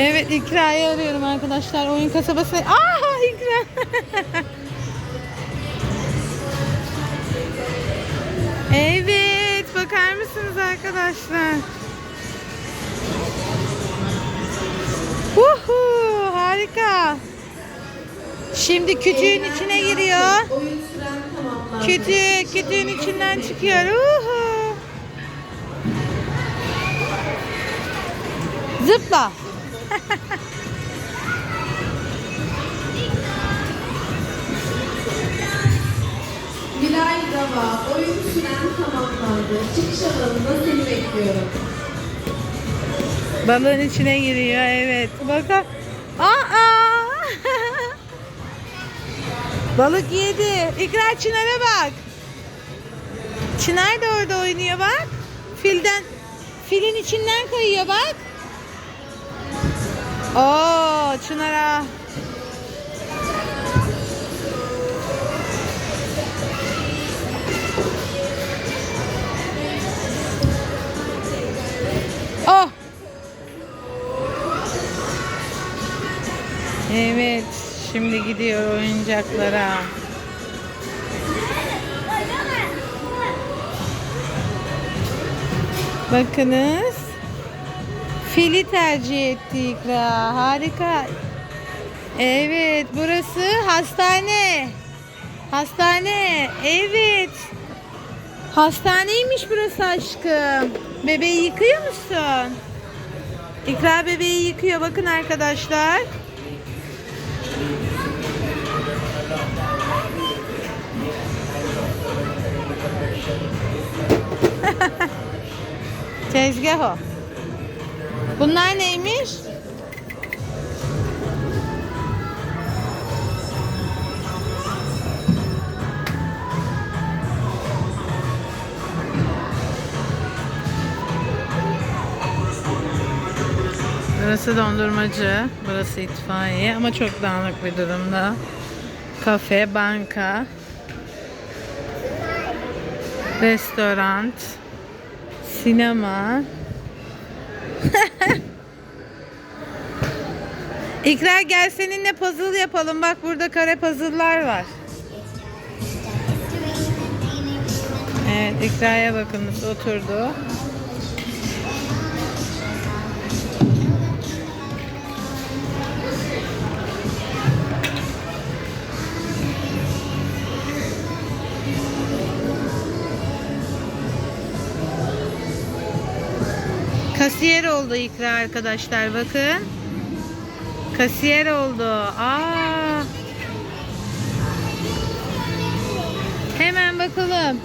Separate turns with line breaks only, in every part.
Evet İkra'yı arıyorum arkadaşlar. Oyun kasabası. Aa İkra. evet bakar mısınız arkadaşlar? Uhu, harika. Şimdi kütüğün içine giriyor. Kütüğü, kütüğün içinden çıkıyor. Uhu. Zıpla.
Bilal Dava, oyun süren tamamlandı. Çıkış alanında seni bekliyorum.
Balığın içine giriyor evet. Bakın. Aa! Balık yedi. İkra Çınar'a bak. Çınar da orada oynuyor bak. Filden filin içinden kayıyor bak. Oo Çınar'a. Oh. Evet, şimdi gidiyor oyuncaklara. Bakınız. Fili tercih etti İkra. Harika. Evet, burası hastane. Hastane. Evet. Hastaneymiş burası aşkım. Bebeği yıkıyor musun? İkra bebeği yıkıyor. Bakın arkadaşlar. Tezgah o. Bunlar neymiş? Burası dondurmacı, burası itfaiye ama çok dağınık bir durumda. Kafe, banka, restoran, sinema. İkrar gel seninle puzzle yapalım. Bak burada kare puzzle'lar var. Evet, İkra'ya bakınız oturdu. Kasiyer oldu İkra arkadaşlar bakın. Kasiyer oldu. Aa. Hemen bakalım.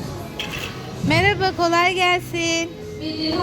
Merhaba kolay gelsin.
Belli,